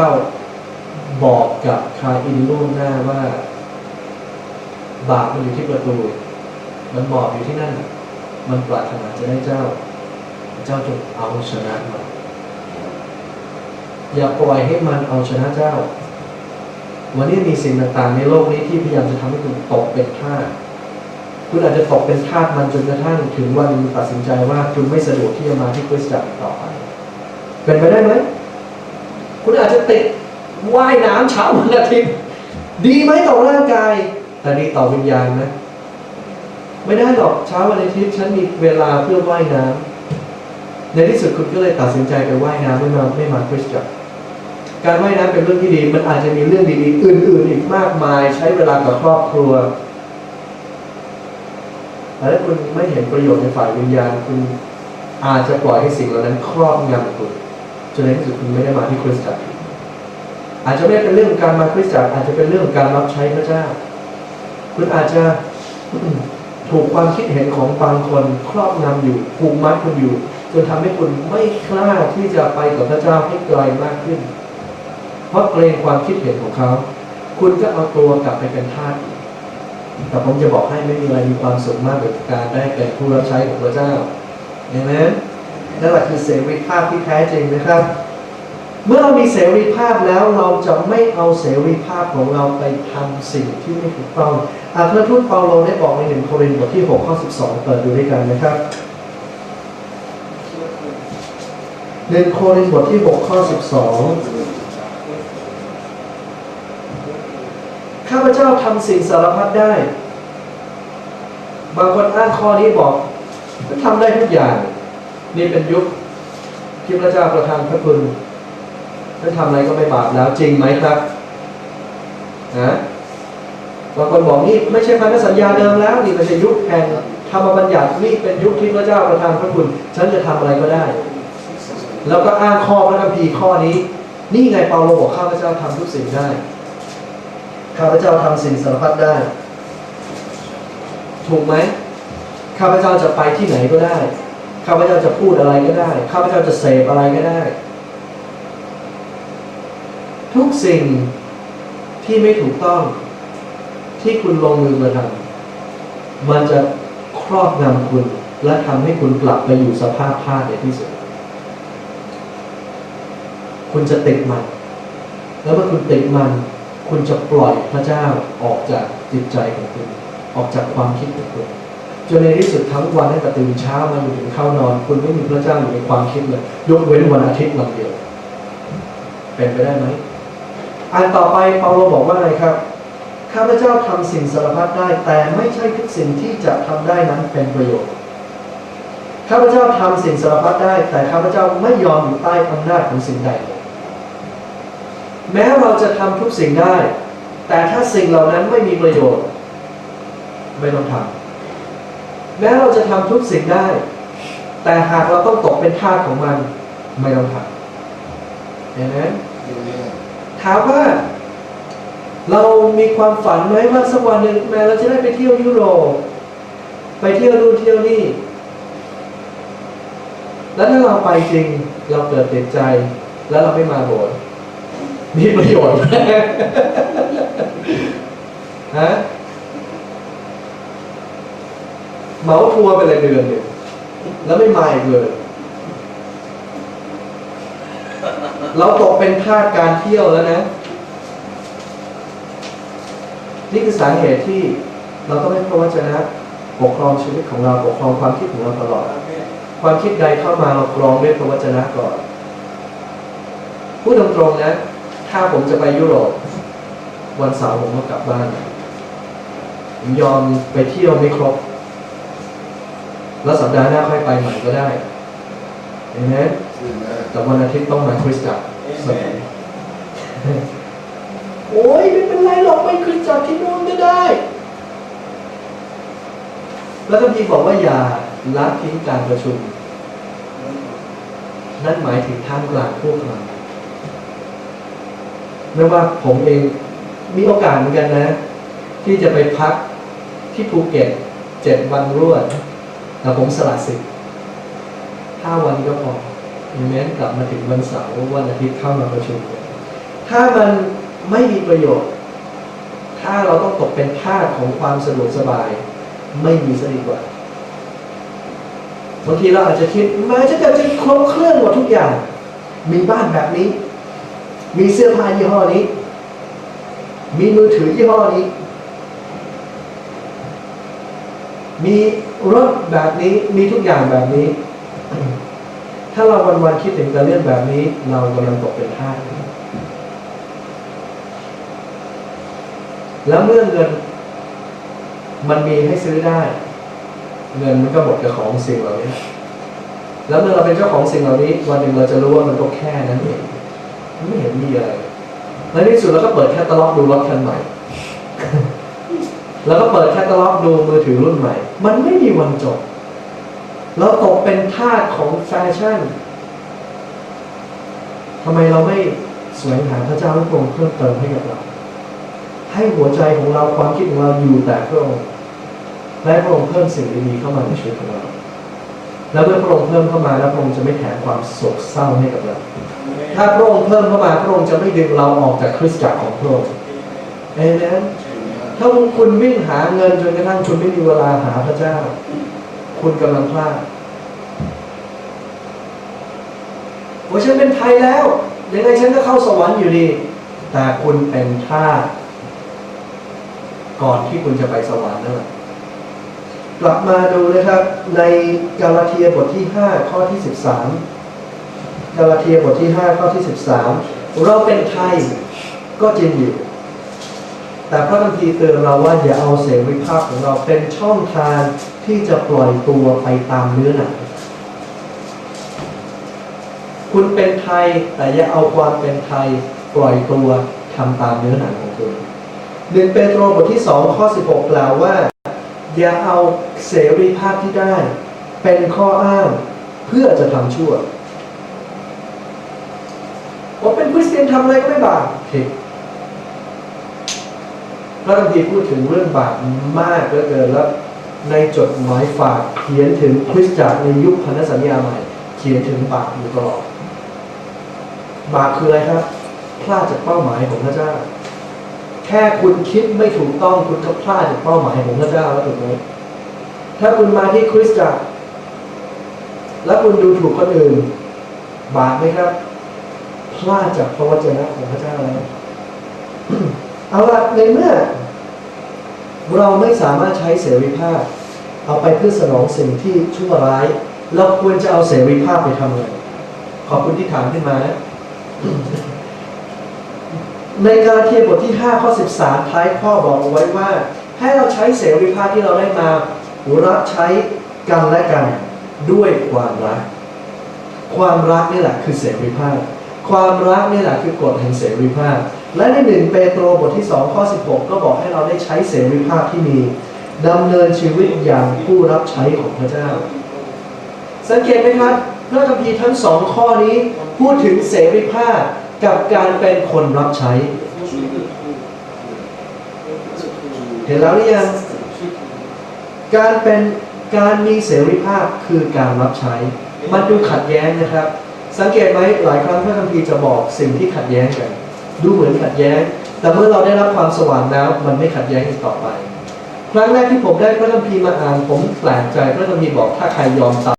เจ้าบอกกับคาอินล่วงหน้าว่า บาปมันอยู่ที่ประตู มันหมอบอยู่ที่นั่น มันปรารถนาจะได้เจ้า เจ้าจงเอาชนะมันอย่าปล่อยให้มันเอาชนะเจ้า วันนี้มีสิ่งต่างๆ ในโลกนี้ที่พยายามจะทำให้คุณตกเป็นทาสคุณอาจจะตกเป็นทาสมันจนกระทั่งถึงวันตัดสินใจว่าคุณไม่สะดวกที่จะมาที่คริสตจักรต่อไป เป็นไปได้ไหม คุณอาจจะติดว่ายน้ำเช้าวันอาทิตย์ดีไหมต่อร่างกาย แต่ดีต่อวิญญาณนะไม่ได้หรอกเช้าวันอาทิตย์ฉันมีเวลาเพื่อว่ายน้ำในที่สุดคุณก็เลยตัดสินใจไปว่ายน้ำไม่มาไม่มาคริสตจักรการว่ายน้ำเป็นเรื่องที่ดี มันอาจจะมีเรื่องดีๆอื่นๆอีกมากมาย ใช้เวลากับครอบครัวแต่ถ้าคุณไม่เห็นประโยชน์ในฝ่ายวิญญาณคุณอาจจะปล่อยให้สิ่งเหล่านั้นครอบงำคุณ จนในที่สุดคุณไม่ได้มาที่คริสตจักรอาจจะไม่ได้เป็นเรื่องการมาคริสตจักรอาจจะเป็นเรื่องการรับใช้พระเจ้า คุณอาจจะถูกความคิดเห็นของบางคนครอบงำอยู่ผูกมัดคุณอยู่ จนทำให้คุณไม่กล้าที่จะไปกับพระเจ้าให้ไกลมากขึ้น เพราะเกรงความคิดเห็นของเขา คุณก็เอาตัวกลับไปเป็นทาสแต่ผมจะบอกให้ไม่มีอะไรมีความสุขมากกว่าการได้เป็นผู้รับใช้ของพระเจ้าเห็นไหมน นแหละคือเสรีภาพที่แท้จริงนะครับ เมื่อเรามีเสรีภาพแล้วเราจะไม่เอาเสรีภาพของเราไปทำสิ่งที่ไม่ถูกต้องอาคารทูตเปาโลได้บอกในหนึ่งโครินธ์บทที่6ข้อ12 เปิดดูด้วยกันนะครับหนึ่งโครินธ์บทที่6ข้อ12ข้าพเจ้าทำสิ่งสารพัดได้ บางคนอ้างข้อนี้บอกก็ทำได้ทุกอย่าง นี่เป็นยุคที่พระเจ้าประทานพระคุณถ้าทำอะไรก็ไม่บาปแล้วจริงไหมครับนะบางคนบอกนี่ไม่ใช่พันธสัญญาเดิมแล้วนี่ไม่ใช่ยุคแห่งธรรมบัญญัตินี่เป็นยุคที่พระเจ้าประทานพระคุณ ฉันจะทำอะไรก็ได้ แล้วก็อ้างข้อพระคัมภีร์ข้อนี้ นี่ไงเปาโลบอกข้าพเจ้าทำทุกสิ่งได้ข้าพเจ้าทำสิ่งสารพัดได้ ถูกไหมข้าพเจ้าจะไปที่ไหนก็ได้ ข้าพเจ้าจะพูดอะไรก็ได้ ข้าพเจ้าจะเสพอะไรก็ได้ ทุกสิ่งที่ไม่ถูกต้องที่คุณลงมือมาทำมันจะครอบงำคุณ และทำให้คุณกลับไปอยู่สภาพทาสในที่สุด คุณจะติดมัน แล้วเมื่อคุณติดมัน คุณจะปล่อยพระเจ้าออกจากจิตใจของคุณ ออกจากความคิดของคุณ จนในที่สุดทั้งวันตั้งแต่ตื่นเช้ามาจนถึงเข้านอน คุณไม่มีพระเจ้าอยู่ในความคิดเลยยกเว้นวันอาทิตย์วันเดียว เป็นไปได้ไหมอันต่อไปเปาโลบอกว่าไงครับข้าพเจ้าทำสิ่งสารพัดได้ แต่ไม่ใช่ทุกสิ่งที่จะทำได้นั้นเป็นประโยชน์ข้าพเจ้าทำสิ่งสารพัดได้ แต่ข้าพเจ้าไม่ยอมอยู่ใต้อำนาจของสิ่งใดเลยแม้เราจะทำทุกสิ่งได้ แต่ถ้าสิ่งเหล่านั้นไม่มีประโยชน์ ไม่ต้องทำ แม้เราจะทำทุกสิ่งได้ แต่หากเราต้องตกเป็นทาสของมันไม่ต้องทำเห็นไหมถามว่า เรามีความฝันไหมว่าสักวันหนึ่งแม้เราจะได้ไปเที่ยวยุโรปไปเที่ยวนู่นเที่ยวนี่ แล้วถ้าเราไปจริงเราเกิดเติดใจ แล้วเราไม่มาโบสถ์มีประโยชน์ฮะ เหมาทัวร์ไปเลยเดือนหนึ่งแล้วไม่มาอีกเลย เราตกเป็นทาสการเที่ยวแล้วนะ นี่คือสาเหตุที่เราต้องให้พระวจนะปกครองชีวิตของเราปกครองความคิดของเราตลอด ความคิดใดเข้ามาเรากรองด้วยพระวจนะก่อนพูดตรงๆนะ ถ้าผมจะไปยุโรป วันเสาร์ผมก็กลับบ้าน ผมยอมไปเที่ยวไม่ครบ แล้วสัปดาห์หน้าค่อยไปใหม่ก็ได้เห็นไหมแต่วันอาทิตย์ต้องมาคริสตจักรเสมอโอ้ยไม่เป็นไรหรอกไปคริสตจักรที่นู่นก็ได้ แล้วก็มีบอกว่าอย่าละทิ้งการประชุม นั่นหมายถึงท่ามกลางพวกเราไม่ว่าผมเองมีโอกาสเหมือนกันนะ ที่จะไปพักที่ภูเก็ตเจ็ดวันรวด แต่ผมสละสิทธิ์ห้าวันก็พอมีแม้นกลับมาถึงวันเสาร์วันอาทิตย์เข้ามาประชุม ถ้ามันไม่มีประโยชน์ ถ้าเราต้องตกเป็นทาสของความสะดวกสบาย ไม่มีซะดีกว่าบางทีเราอาจจะคิดแม้จะจะจะครบเครื่องหมดทุกอย่าง มีบ้านแบบนี้ มีเสื้อผ้ายี่ห้อนี้ มีมือถือยี่ห้อนี้ มี รถแบบนี้มีทุกอย่างแบบนี้ ถ้าเราวันๆคิดถึงแต่เรื่องแบบนี้ เรากำลังตกเป็นทาสแล้วเมื่อเงิน มันมีให้ซื้อได้ เงินมันก็หมดกับของสิ่งเหล่านี้แล้วเมื่อเราเป็นเจ้าของสิ่งเหล่านี้ วันหนึ่งเราจะรู้ว่ามันก็แค่นั้นเองไม่เห็นมีอะไรในที่สุดเราก็เปิดแคตตาล็อกดูรถคันใหม่ แล้วก็เปิดแคตตาล็อกดูมือถือรุ่นใหม่ มันไม่มีวันจบ เราตกเป็นทาสของแฟชั่นทำไมเราไม่แสวงหาพระเจ้าพระองค์เพิ่มเติมให้กับเรา ให้หัวใจของเราความคิดของเราอยู่แต่พระองค์และพระองค์เพิ่มสิ่งดีๆเข้ามาในชีวิตของเรา แล้วเมื่อพระองค์เพิ่มเข้ามาแล้วพระองค์จะไม่แถมความโศกเศร้าให้กับเรา ถ้าพระองค์เพิ่มเข้ามาพระองค์จะไม่ดึงเราออกจากคริสตจักรของพระองค์เอเมน ถ้าคุณวิ่งหาเงินจนกระทั่งคุณไม่มีเวลาหาพระเจ้า คุณกำลังพลาดโอ้ฉันเป็นไทยแล้ว ยังไงฉันก็เข้าสวรรค์อยู่ดี แต่คุณเป็นทาสก่อนที่คุณจะไปสวรรค์นั่นแหละกลับมาดูนะครับ ในกาลาเทียบทที่ 5 ข้อที่ 13 กาลาเทียบทที่ 5 ข้อที่ 13 เราเป็นไทยก็จริงอยู่ แต่พระคัมภีร์เตือนเราว่าอย่าเอาเสรีภาพของเราเป็นช่องทางที่จะปล่อยตัวไปตามเนื้อหนังคุณเป็นไทยแต่อย่าเอาความเป็นไทยปล่อยตัวทำตามเนื้อหนังของคุณหนึ่งเปโตรบทที่สองข้อ16กล่าวว่า อย่าเอาเสรีภาพที่ได้ เป็นข้ออ้างเพื่อจะทำชั่วผมเป็นคริสเตียนทำอะไรก็ไม่บาปผิด พระคัมภีร์พูดถึงเรื่องบาปมากเหลือเกินแล้วในจดหมายฝากเขียนถึงคริสตจักรในยุคพันธสัญญาใหม่ เขียนถึงบาปอยู่ตลอดบาปคืออะไรครับ พลาดจากเป้าหมายของพระเจ้า แค่คุณคิดไม่ถูกต้องคุณก็พลาดจากเป้าหมายของพระเจ้าแล้วถูกไหมถ้าคุณมาที่คริสตจักร แล้วคุณดูถูกคนอื่น บาปไหมครับ พลาดจากพระวจนะของพระเจ้าแล้ว เอาละในเมื่อ เราไม่สามารถใช้เสรีภาพ เอาไปเพื่อสนองสิ่งที่ชั่วร้าย เราควรจะเอาเสรีภาพไปทำอะไรขอบคุณที่ถามขึ้นมานะในกาลาเทียบทที่ 5 ข้อ 13 ท้ายข้อบอกเอาไว้ว่า ให้เราใช้เสรีภาพที่เราได้มารับใช้กันและกันด้วยความรัก ความรักนี่แหละคือเสรีภาพ ความรักนี่แหละคือกฎแห่งเสรีภาพ และในหนึ่งเปโตรบทที่ 2 ข้อ 16 ก็บอกให้เราได้ใช้เสรีภาพที่มีดำเนินชีวิตอย่างผู้รับใช้ของพระเจ้า สังเกตไหมครับพระคัมภีร์ทั้งสองข้อนี้ พูดถึงเสรีภาพกับการเป็นคนรับใช้ เห็นแล้วหรือยังการเป็นการมีเสรีภาพคือการรับใช้ มันดูขัดแย้งนะครับ สังเกตไหมหลายครั้งพระคัมภีร์จะบอกสิ่งที่ขัดแย้งกัน ดูเหมือนขัดแย้ง แต่เมื่อเราได้รับความสว่างแล้วมันไม่ขัดแย้งอีกต่อไป ครั้งแรกที่ผมได้พระคัมภีร์มาอ่านผมแปลกใจพระคัมภีร์บอกถ้าใครยอมตาย